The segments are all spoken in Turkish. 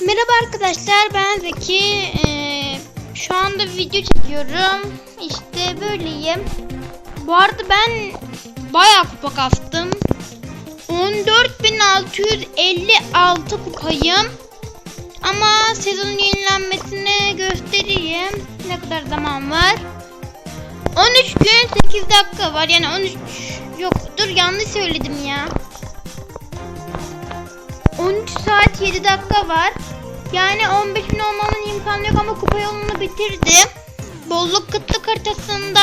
Merhaba arkadaşlar ben Zeki. Ee, şu anda video çekiyorum. İşte böyleyim. Bu arada ben bayağı kupa kastım. 14.656 kupayım. Ama sezonun yenilenmesini göstereyim. Ne kadar zaman var? 13 gün 8 dakika var. Yani 13 yok dur yanlış söyledim ya. 13 saat 7 dakika var. Yani 15 bin olmamın imkanı yok ama kupa yolunu bitirdim. Bolluk kıtlık haritasında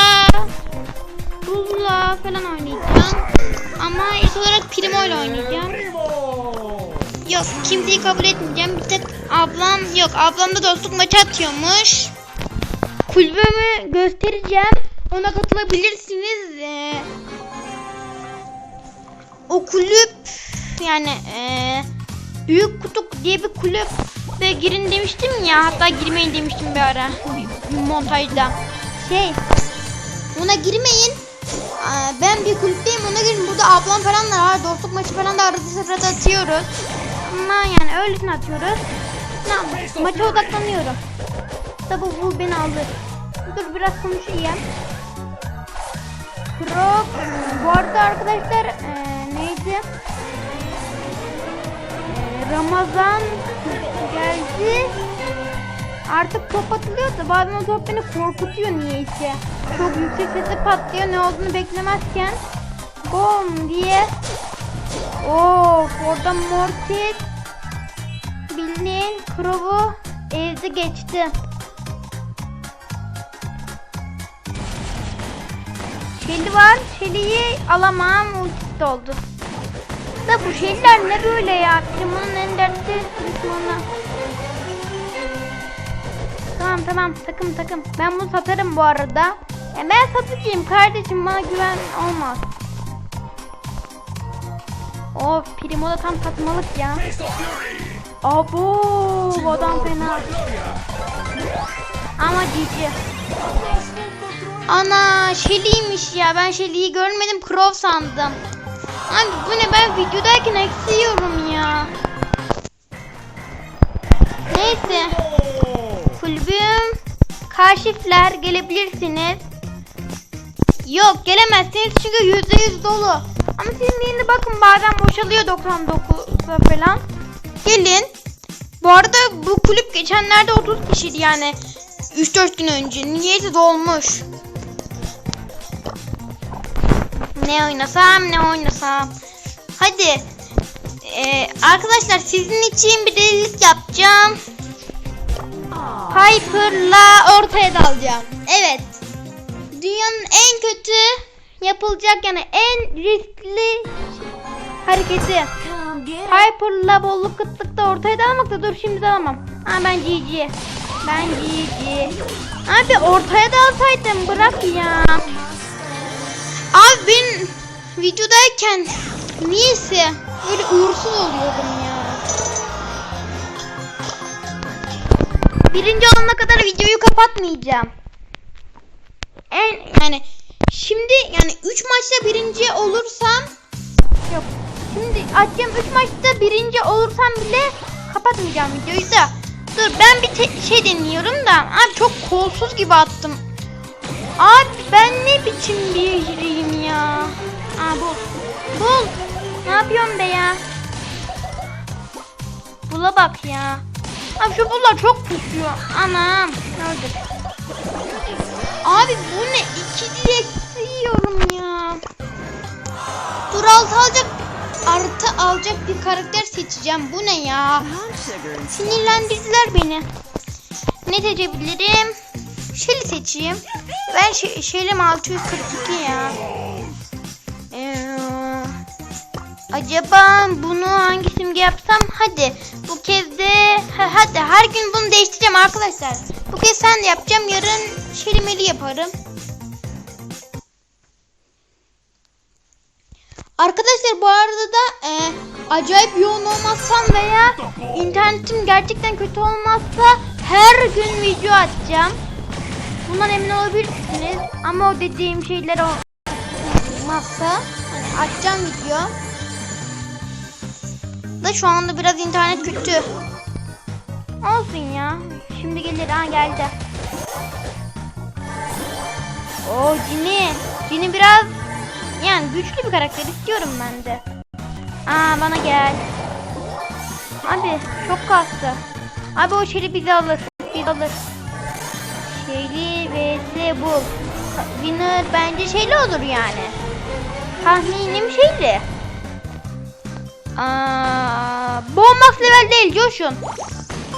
Buzla falan oynayacağım. Ama ilk olarak Primo ile oynayacağım. Yok kimseyi kabul etmeyeceğim. Bir tek ablam yok. Ablam da dostluk maçı atıyormuş. Kulübümü göstereceğim. Ona katılabilirsiniz. Ee, o kulüp yani ee, Büyük Kutuk diye bir kulüp ve girin demiştim ya. Hatta girmeyin demiştim bir ara montajda. Şey ona girmeyin. Aa, Ben bir kulüpteyim ona girin. Burada ablam falan da var. Dostluk maçı falan da arada sırada atıyoruz. Ama yani öylesine atıyoruz. Tamam, maça odaklanıyorum. Tabi bu beni alır. Dur biraz konuşayım. Krok. Bu arada arkadaşlar eee, Ramazan geldi. Artık top atılıyor da bazen o top beni korkutuyor niyeyse. Çok yüksek sesle patlıyor ne olduğunu beklemezken. Bom diye. Of orada Mortis bildiğin Krov'u evde geçti. Shelly var. Shelly'yi alamam. Ultisi doldu. Da bu şeyler ne böyle ya? Primon'un en dertli düşmanı. Tamam tamam takım takım. Ben bunu satarım bu arada. Ya ben satıcıyım kardeşim bana güven olmaz. Of Primo da tam satmalık ya. Abo bu adam fena. Ama cici. Ana Shelly'ymiş ya. Ben Shelly'yi görmedim. Crow sandım. Abi bu ne ben videodayken eksi yiyorum ya. Neyse. Kulübüm. Kaşifler gelebilirsiniz. Yok gelemezsiniz çünkü yüzde yüz dolu. Ama sizin yerinde bakın bazen boşalıyor 99'a falan. Gelin. Bu arada bu kulüp geçenlerde 30 kişiydi yani. 3-4 gün önce. Niyeyse dolmuş. Ne oynasam ne oynasam. Hadi. Ee, arkadaşlar sizin için bir delilik yapacağım. Piper'la ortaya dalacağım. Evet. Dünyanın en kötü yapılacak yani en riskli hareketi. Piper'la bolluk kıtlıkta ortaya dalmakta dur şimdi dalamam. Ha ben GG. Ben GG. Abi ortaya dalsaydım bırak ya. Abi ben videodayken niyeyse böyle uğursuz oluyordum ya. Birinci olana kadar videoyu kapatmayacağım. En yani şimdi yani 3 maçta birinci olursam yok. Şimdi açacağım 3 maçta birinci olursam bile kapatmayacağım videoyu da. Dur ben bir şey deniyorum da. Abi çok kolsuz gibi attım. Abi ben ne biçim bir jireyim ya. Aa bu. Bul. Ne yapıyorsun be ya? Bula bak ya. Abi şu bullar çok pusuyor. Anam. Öldük. Abi bu ne? İki direkt yiyorum ya. Dur altı alacak. Artı alacak bir karakter seçeceğim. Bu ne ya? Sinirlendirdiler beni. Ne seçebilirim? Shelly seçeyim. Ben şey, Shelly'm 642 ya. Ee, acaba bunu hangi simge yapsam? Hadi bu kez de ha, hadi her gün bunu değiştireceğim arkadaşlar. Bu kez sen de yapacağım. Yarın Shelly'meli yaparım. Arkadaşlar bu arada da e, acayip yoğun olmazsam veya internetim gerçekten kötü olmazsa her gün video atacağım. Bundan emin olabilirsiniz. Ama o dediğim şeyler olmazsa açacağım video. Da şu anda biraz internet kötü. Olsun ya. Şimdi gelir. Ha geldi. Oo Cini. Cini biraz yani güçlü bir karakter istiyorum ben de. Aa bana gel. Abi çok kastı. Abi o Şeli bizi alır. Bizi alır. Şeli vs bu. Winner bence Şeli olur yani. Tahminim Şeli. Aa, bu max level değil Josh'un.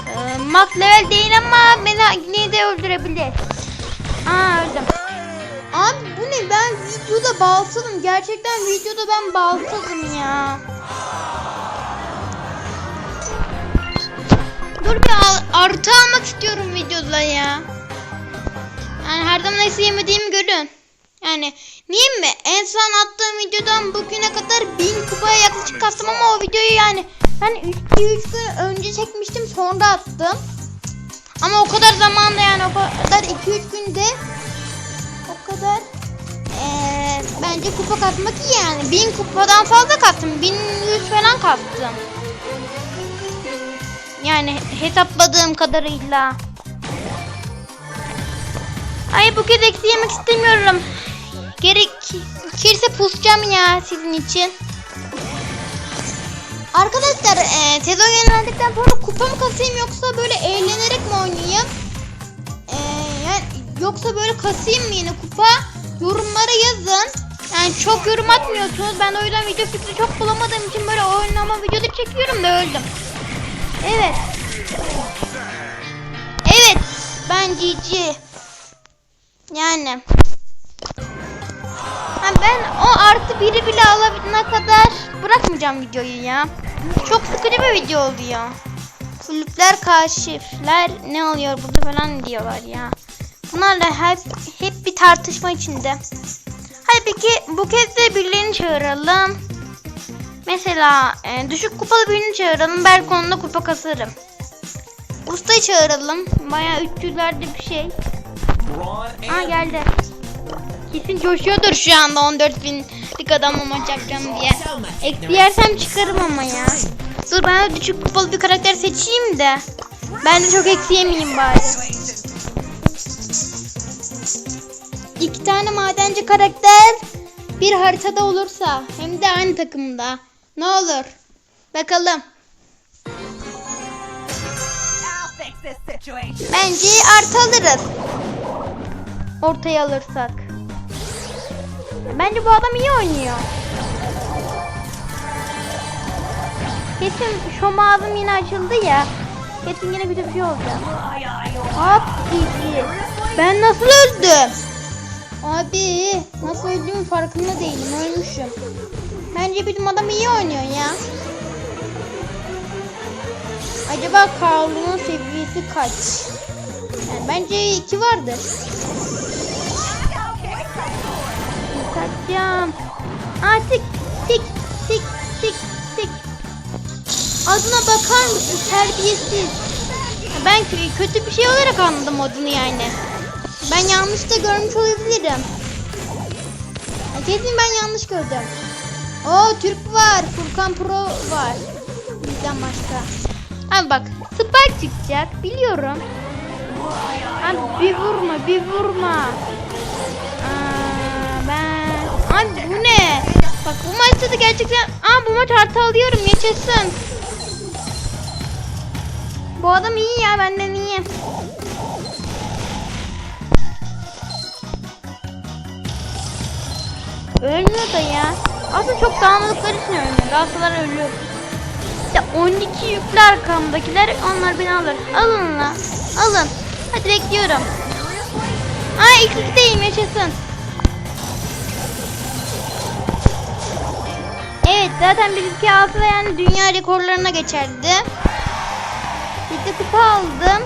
Ee, max level değil ama beni yine de öldürebilir. Aa öldüm. Abi bu ne ben videoda balsadım. Gerçekten videoda ben balsadım ya. Dur bir artı almak istiyorum videoda ya. Yani her zaman eksi yemediğimi görün. Yani niye mi? En son attığım videodan bugüne kadar 1000 kupaya yaklaşık kastım ama o videoyu yani ben 2-3 gün önce çekmiştim sonra attım. Ama o kadar zamanda yani o kadar 2-3 günde o kadar eee, bence kupa katmak iyi yani. 1000 kupadan fazla kattım. 1100 falan kattım. Yani hesapladığım kadarıyla. Ay bu kez eksi yemek istemiyorum. Gerekirse pusacağım ya sizin için. Arkadaşlar e, sezon yenilendikten sonra kupa mı kasayım yoksa böyle eğlenerek mi oynayayım? E, yani yoksa böyle kasayım mı yine kupa? Yorumlara yazın. Yani çok yorum atmıyorsunuz. Ben o yüzden video fikri çok bulamadığım için böyle oynama videoları çekiyorum da öldüm. Evet. Evet. Ben GG. Yani. Ha ben o artı biri bile alabilene kadar bırakmayacağım videoyu ya. Çok sıkıcı bir video oluyor. Kulüpler kaşifler ne oluyor burada falan diyorlar ya. Bunlarla hep, hep bir tartışma içinde. Hadi peki bu kez de birilerini çağıralım. Mesela e, düşük kupalı birini çağıralım. Belki onunla kupa kasarım. Ustayı çağıralım. Baya 300'lerde bir şey. Aa geldi. Kesin coşuyordur şu anda 14 binlik adamla maç yapacağım diye. Eksi yersem çıkarım ama ya. Dur ben düşük kupalı bir karakter seçeyim de. Ben de çok eksi yemeyeyim bari. İki tane madenci karakter bir haritada olursa hem de aynı takımda. Ne olur? Bakalım. Bence artı alırız. Ortaya alırsak. Bence bu adam iyi oynuyor. Kesin şu ağzım yine açıldı ya. Kesin yine bir şey olacak. Hop GG. Ben nasıl öldüm? Abi nasıl öldüğümün farkında değilim. Ölmüşüm. Bence bizim adam iyi oynuyor ya. Acaba Carl'ın seviyesi kaç? Yani bence iki vardır. Kaçacağım. Aa tik tik tik tik. Adına bakar mısın terbiyesiz. Ben kö- kötü bir şey olarak anladım adını yani. Ben yanlış da görmüş olabilirim. Ya Kesin ben yanlış gördüm. Oo Türk var. Furkan Pro var. Bizden başka. Abi bak Spike çıkacak biliyorum. Abi bir vurma bir vurma. Abi bu ne? Bak bu maçta da gerçekten... Aa bu maç artı alıyorum yaşasın. Bu adam iyi ya benden iyi. Ölmüyor da ya. Aslında çok dağınıkları için ölmüyor. Dağısalar ölüyor. İşte 12 yüklü arkamdakiler onlar beni alır. Alın la. Alın. Hadi bekliyorum. Aa ilk üstteyim yaşasın. Zaten bizimki altı da yani dünya rekorlarına geçerdi. Bir de kupa aldım.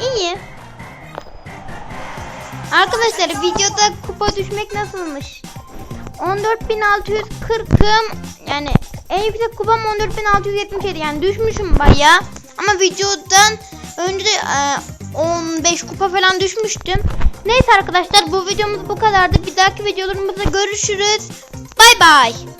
İyi. Arkadaşlar videoda kupa düşmek nasılmış? 14.640'ım yani en yüksek kupam 14.677 yani düşmüşüm baya. Ama videodan önce de e, 15 kupa falan düşmüştüm. Neyse arkadaşlar bu videomuz bu kadardı. Bir dahaki videolarımızda görüşürüz. Bay bay.